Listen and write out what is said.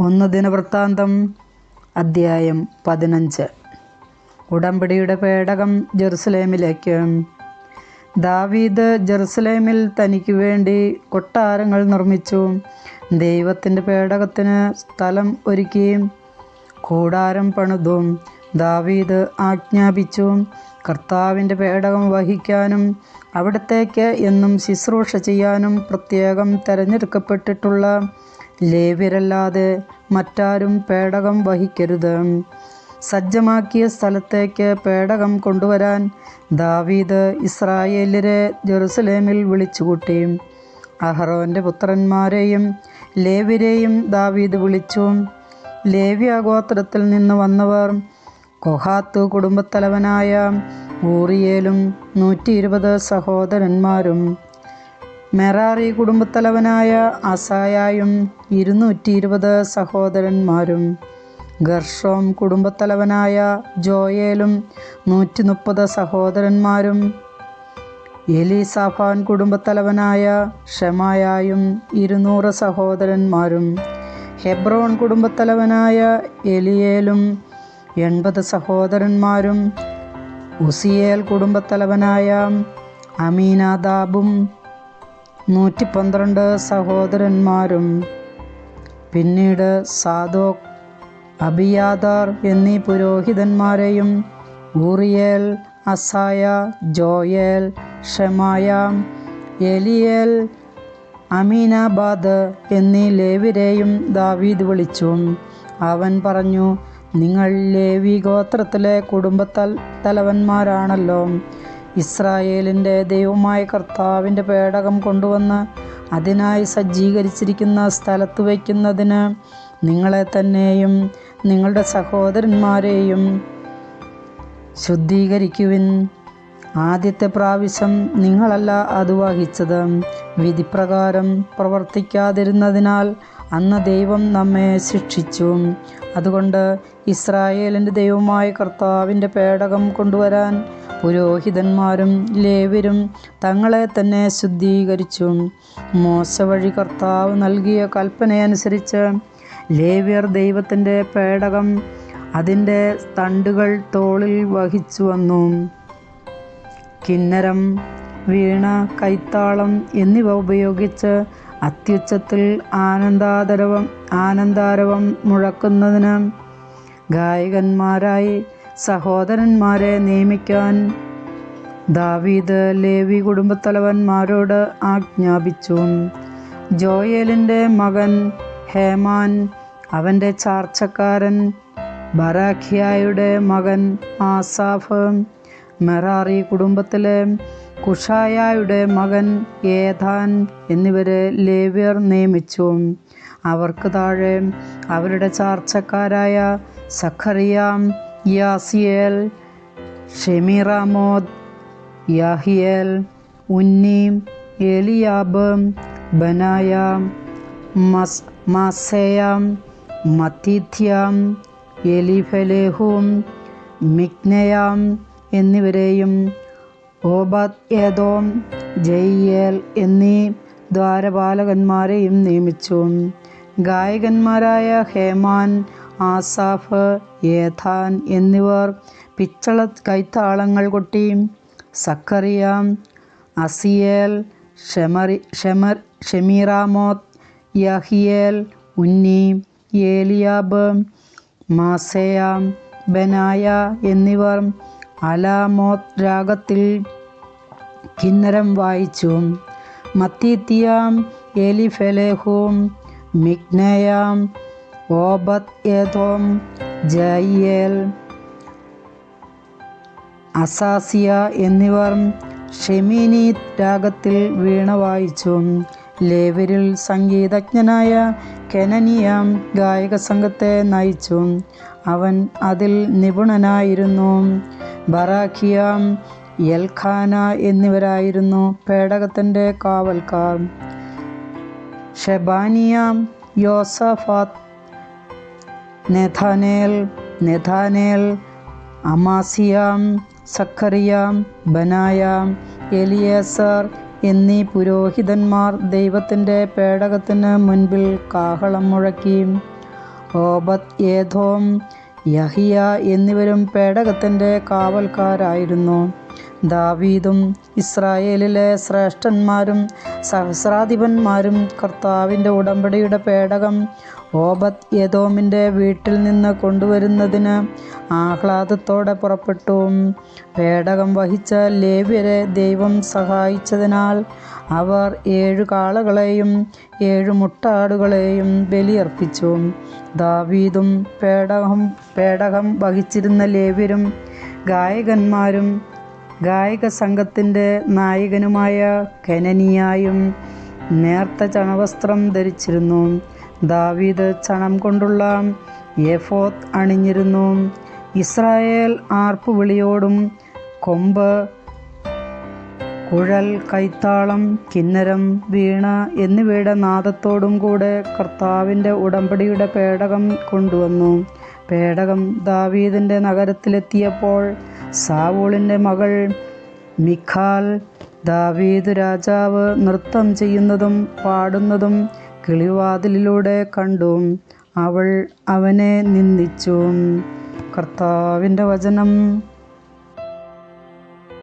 ഒന്ന് ദിനവൃത്താന്തം അദ്ധ്യായം പതിനഞ്ച്. ഉടമ്പടിയുടെ പേടകം ജെറുസലേമിലേക്ക്. ദാവീദ് ജെറുസലേമിൽ തനിക്ക് വേണ്ടി കൊട്ടാരങ്ങൾ നിർമ്മിച്ചു. ദൈവത്തിന്റെ പേടകത്തിന് സ്ഥലം ഒരുക്കി. കൂടാരം പണിതു. ദാവീദ് ആജ്ഞാപിച്ചു കർത്താവിന്റെ പേടകം വഹിക്കാനും അവിടത്തേക്ക് എന്നും ശുശ്രൂഷ ചെയ്യാനും പ്രത്യേകം തിരഞ്ഞെടുക്കപ്പെട്ടിട്ടുള്ള ലേവ്യരല്ലാതെ മറ്റാരും പേടകം വഹിക്കരുത്. സജ്ജമാക്കിയ സ്ഥലത്തേക്ക് പേടകം കൊണ്ടുവരാൻ ദാവീദ് ഇസ്രായേലിരെ ജെറുസലേമിൽ വിളിച്ചുകൂട്ടി. അഹറോന്റെ പുത്രന്മാരെയും ലേവ്യരെയും ദാവീദ് വിളിച്ചു. ലേവ്യ ഗോത്രത്തിൽ നിന്ന് വന്നവർ കൊഹാത്ത് കുടുംബത്തലവനായ ഊറിയേലും നൂറ്റി സഹോദരന്മാരും മെറാറി കുടുംബത്തലവനായ അസായായും ഇരുന്നൂറ്റി ഇരുപത് സഹോദരന്മാരും. ഗർഷോം കുടുംബത്തലവനായ ജോയേലും നൂറ്റി മുപ്പത് സഹോദരന്മാരും. എലിസാഫാൻ കുടുംബത്തലവനായ ഷമായായും ഇരുന്നൂറ് സഹോദരന്മാരും. ഹെബ്രോൺ കുടുംബത്തലവനായ എലിയേലും എൺപത് സഹോദരന്മാരും. ഉസിയേൽ കുടുംബത്തലവനായ അമീനാദാബും നൂറ്റി പന്ത്രണ്ട് സഹോദരന്മാരും പിന്നീട് സാദോക് അബിയാദാർ എന്നീ പുരോഹിതന്മാരെയും Uriel Asaiah Joel Shemaiah Eliel അമീനാബാദ് എന്നീ ലേവിരെയും ദാവീദ് വിളിച്ചു. അവൻ പറഞ്ഞു നിങ്ങൾ ലേവി ഗോത്രത്തിലെ കുടുംബത്തൽ തലവന്മാരാണല്ലോ. ഇസ്രായേലിന്റെ ദൈവമായ കർത്താവിന്റെ പേടകം കൊണ്ടുവന്ന് അതിനായി സജ്ജീകരിച്ചിരിക്കുന്ന സ്ഥലത്ത് വയ്ക്കുന്നതിന് നിങ്ങളെ തന്നെയും നിങ്ങളുടെ സഹോദരന്മാരെയും ശുദ്ധീകരിക്കുവിൻ. ആദ്യത്തെ പ്രാവശ്യം നിങ്ങളല്ല അത് വഹിച്ചത്. വിധിപ്രകാരം പ്രവർത്തിക്കാതിരുന്നതിനാൽ അന്ന് ദൈവം നമ്മെ ശിക്ഷിച്ചു. അതുകൊണ്ട് ഇസ്രായേലിന്റെ ദൈവമായ കർത്താവിന്റെ പേടകം കൊണ്ടുവരാൻ പുരോഹിതന്മാരും ലേവരും തങ്ങളെ തന്നെ ശുദ്ധീകരിച്ചു. മോശ വഴി കർത്താവ് നൽകിയ കൽപ്പനയനുസരിച്ച് ലേവ്യർ ദൈവത്തിന്റെ പേടകം അതിന്റെ തണ്ടുകൾ തോളിൽ വഹിച്ചു വന്നു. കിന്നരം വീണ കൈത്താളം എന്നിവ ഉപയോഗിച്ച് അത്യുച്ചത്തിൽ ആനന്ദാതരവം ആനന്ദാരവം മുഴക്കുന്നതിന് ഗായകന്മാരായി സഹോദരന്മാരെ നിയമിക്കാൻ ദാവീദ് ലേവി കുടുംബത്തലവന്മാരോട് ആജ്ഞാപിച്ചു. ജോയേലിന്റെ മകൻ ഹേമാൻ അവന്റെ ചാർച്ചക്കാരൻ ബറാഖിയായുടെ മകൻ ആസാഫ് മെറാറി കുടുംബത്തിലെ കുഷായായുടെ മകൻ ഏതാൻ എന്നിവരെ ലേവ്യർ നിയമിച്ചു. അവർക്ക് താഴെ അവരുടെ ചാർച്ചക്കാരായ സഖറിയാം യാസിയേൽ ഷെമിറാമോദ് യാഹിയേൽ ഉന്നി എലിയാബ് ബനായ മസ് മാസേയാം മത്തിഥ്യാം എലിഫലേഹും മിഗ്നയാം എന്നിവരെയും ഓബാദ് ഏതോം ജയ്യേൽ എന്നീ ദ്വാരപാലകന്മാരെയും നിയമിച്ചു. ഗായകന്മാരായ ഹേമാൻ ആസാഫ് ഏഥാൻ എന്നിവർ പിച്ചള കൈത്താളങ്ങൾ കൊട്ടി സക്കറിയാം അസിയേൽ ഷെമറി ഷെമർ ഷെമീറാമോത്ത് യഹിയേൽ ഉന്നി ഏലിയാബ് മാസയാം ബനായ എന്നിവർ അലാമോത്ത് രാഗത്തിൽ കിന്നരം വായിച്ചു. മത്തീത്തിയാം എലിഫെലേഹും മിഗ്നയാം ഓബത് ഏതോം ജയ്യേൽ അസാസിയ എന്നിവർ ഷെമിനി രാഗത്തിൽ വീണ വായിച്ചു. ലേവരിൽ സംഗീതജ്ഞനായ കെനനിയാം ഗായക സംഘത്തെ നയിച്ചു. അവൻ അതിൽ നിപുണനായിരുന്നു. ബറാഖിയാം യൽഖാന എന്നിവരായിരുന്നു പേടകത്തിന്റെ കാവൽക്കാർ. ഷെബാനിയാം യോസഫാത്ത് നെഥാനേൽ നെഥാനേൽ അമാസിയാം സഖറിയാം ബനായാം എലിയേസർ എന്നീ പുരോഹിതന്മാർ ദൈവത്തിന്റെ പേടകത്തിന് മുൻപിൽ കാഹളം മുഴക്കി. ഓബത് ഏധോം യഹിയ എന്നിവരും പേടകത്തിന്റെ കാവൽക്കാരായിരുന്നു. ദാവീദും ഇസ്രായേലിലെ ശ്രേഷ്ഠന്മാരും സഹസ്രാധിപന്മാരും കർത്താവിന്റെ ഉടമ്പടിയുടെ പേടകം ഓബത് യദോമിന്റെ വീട്ടിൽ നിന്ന് കൊണ്ടുവരുന്നതിന് ആഹ്ലാദത്തോടെ പുറപ്പെട്ടു. പേടകം വഹിച്ച ലേവ്യരെ ദൈവം സഹായിച്ചതിനാൽ അവർ ഏഴു കാളകളെയും ഏഴു മുട്ടാടുകളെയും ബലിയർപ്പിച്ചു. ദാവീദും പേടകം പേടകം വഹിച്ചിരുന്ന ലേവ്യരും ഗായകന്മാരും ഗായക സംഘത്തിന്റെ നായകനുമായ കെനനിയായും നേർത്ത ചണവസ്ത്രം ധരിച്ചിരുന്നു. ദാവീദ് ചണം കൊണ്ടുള്ള എഫോത്ത് അണിഞ്ഞിരുന്നു. ഇസ്രായേൽ ആർപ്പുവിളിയോടും കൊമ്പ് കുഴൽ കൈത്താളം കിന്നരം വീണ എന്നിവയുടെ നാദത്തോടും കൂടെ കർത്താവിന്റെ ഉടമ്പടിയുടെ പേടകം കൊണ്ടുവന്നു. പേടകം ദാവീദിന്റെ നഗരത്തിലെത്തിയപ്പോൾ സാവൂളിന്റെ മകൾ മിഖാൽ ദാവീദ് രാജാവ് നൃത്തം ചെയ്യുന്നതും പാടുന്നതും കിളിവാതിലിലൂടെ കണ്ടു അവൾ അവനെ നിന്ദിച്ചു. കർത്താവിന്റെ വചനം